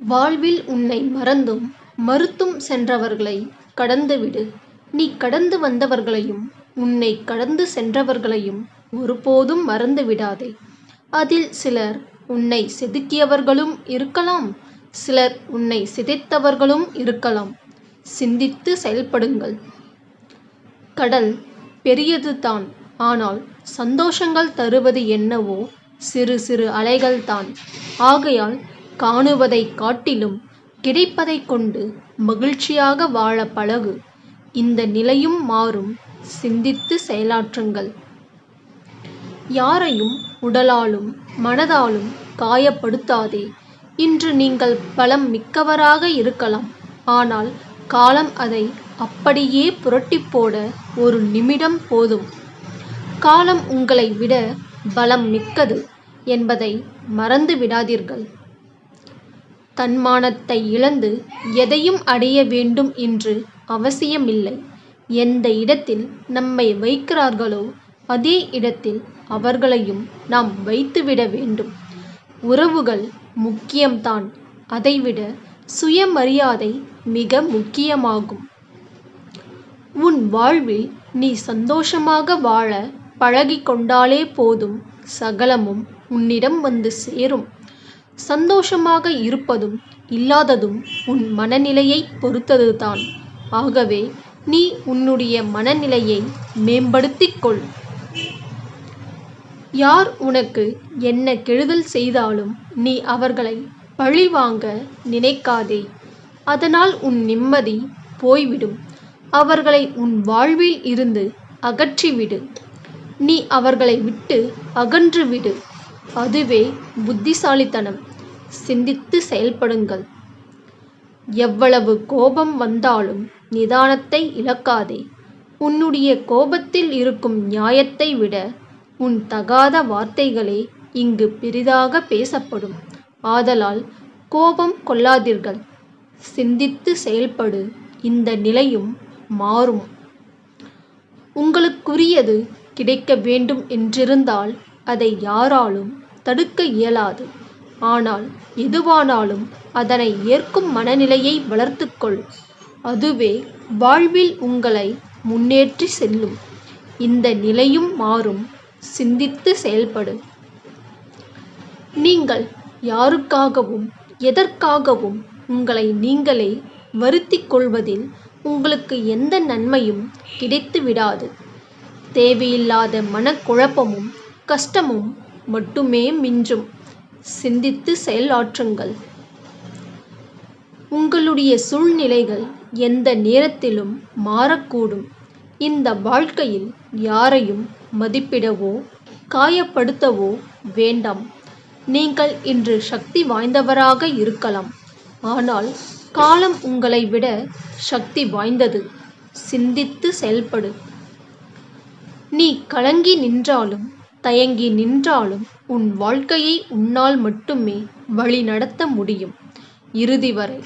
வாழ்வில் உன்னை மறந்தும் மறுத்தும் சென்றவர்களை கடந்துவிடு. நீ கடந்து வந்தவர்களையும் உன்னை கடந்து சென்றவர்களையும் ஒருபோதும் மறந்து விடாதே. அதில் சிலர் உன்னை செதுக்கியவர்களும் இருக்கலாம் சிலர் உன்னை சிதைத்தவர்களும் இருக்கலாம். சிந்தித்து செயல்படுங்கள். கடல் பெரியது தான் ஆனால் சந்தோஷங்கள் தருவது என்னவோ சிறு சிறு அலைகள்தான். ஆகையால் காணுவதைக் காட்டிலும் கிடைப்பதைக் கொண்டு மகிழ்ச்சியாக வாழப் பழகு. இந்த நிலையும் மாறும் சிந்தித்துச் செயலாற்றுங்கள். யாரையும் உடலாலும் மனதாலும் காயப்படுத்தாதே. இன்று நீங்கள் பலம் மிக்கவராக இருக்கலாம். ஆனால் காலம் அதை அப்படியே புரட்டிப்போட ஒரு நிமிடம் போதும். காலம் உங்களை விட பலம் மிக்கது என்பதை மறந்து விடாதீர்கள். தன்மானத்தை இழந்து எதையும் அடைய வேண்டும் என்று அவசியமில்லை. எந்த இடத்தில் நம்மை வைக்கிறார்களோ அதே இடத்தில் அவர்களையும் நாம் வைத்துவிட வேண்டும். உறவுகள் முக்கியம்தான் அதைவிட சுயமரியாதை மிக முக்கியமாகும். உன் வாழ்வில் நீ சந்தோஷமாக வாழ பழகிக் கொண்டாலே போதும் சகலமும் உன்னிடம் வந்து சேரும். சந்தோஷமாக இருப்பதும் இல்லாததும் உன் மனநிலையைப் பொறுத்ததுதான். ஆகவே நீ உன்னுடைய மனநிலையை மேம்படுத்திக் கொள். யார் உனக்கு என்ன கெடுதல் செய்தாலும் நீ அவர்களைப் பழிவாங்க நினைக்காதே. அதனால் உன் நிம்மதி போய்விடும். அவர்களை உன் வாழ்வில் இருந்து அகற்றிவிடு. நீ அவர்களை விட்டு அகன்றுவிடு. அதுவே புத்திசாலித்தனம். சிந்தித்து செயல்படுங்கள். எவ்வளவு கோபம் வந்தாலும் நிதானத்தை இழக்காதே. உன்னுடைய கோபத்தில் இருக்கும் நியாயத்தை விட உன் தகாத வார்த்தைகளே இங்கு பெரிதாகப் பேசப்படும். ஆதலால் கோபம் கொள்ளாதீர்கள். சிந்தித்து செயல்படு இந்த நிலையும் மாறும். உங்களுக்குரியது கிடைக்க வேண்டும் என்றிருந்தால் அதை யாராலும் தடுக்க இயலாது. ஆனால் எதுவானாலும் அதனை ஏற்கும் மனநிலையை வளர்த்துக்கொள் அதுவே வாழ்வில் உங்களை முன்னேற்றிச் செல்லும். இந்த நிலையும் மாறும். சிந்தித்து செயல்படு. நீங்கள் யாருக்காகவும் எதற்காகவும் உங்களை நீங்களே வருத்தி கொள்வதில் உங்களுக்கு எந்த நன்மையும் கிடைத்து விடாது. தேவையில்லாத மனக்குழப்பமும் கஷ்டமும் மட்டுமே மிஞ்சும். சிந்தித்து செயலாற்றுங்கள். உங்களுடைய சூழ்நிலைகள் எந்த நேரத்திலும் மாறக்கூடும். இந்த வாழ்க்கையில் யாரையும் மதிப்பிடவோ காயப்படுத்தவோ வேண்டாம். நீங்கள் இன்று சக்தி வாய்ந்தவராக இருக்கலாம். ஆனால் காலம் உங்களை விட சக்தி வாய்ந்தது. சிந்தித்து செயல்படு. நீ கலங்கி நின்றாலும் தயங்கி நின்றாலும் உன் வாழ்க்கையை உன்னால் மட்டுமே வழிநடத்த முடியும் இறுதி வரை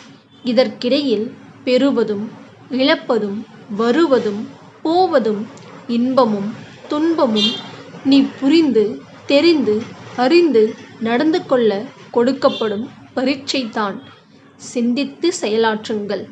இதற்கிடையில் பெறுவதும் இழப்பதும் வருவதும் போவதும் இன்பமும் துன்பமும் நீ புரிந்து தெரிந்து அறிந்து நடந்து கொள்ள கொடுக்கப்படும் பரீட்சைதான். சிந்தித்துச் செயலாற்றுங்கள்.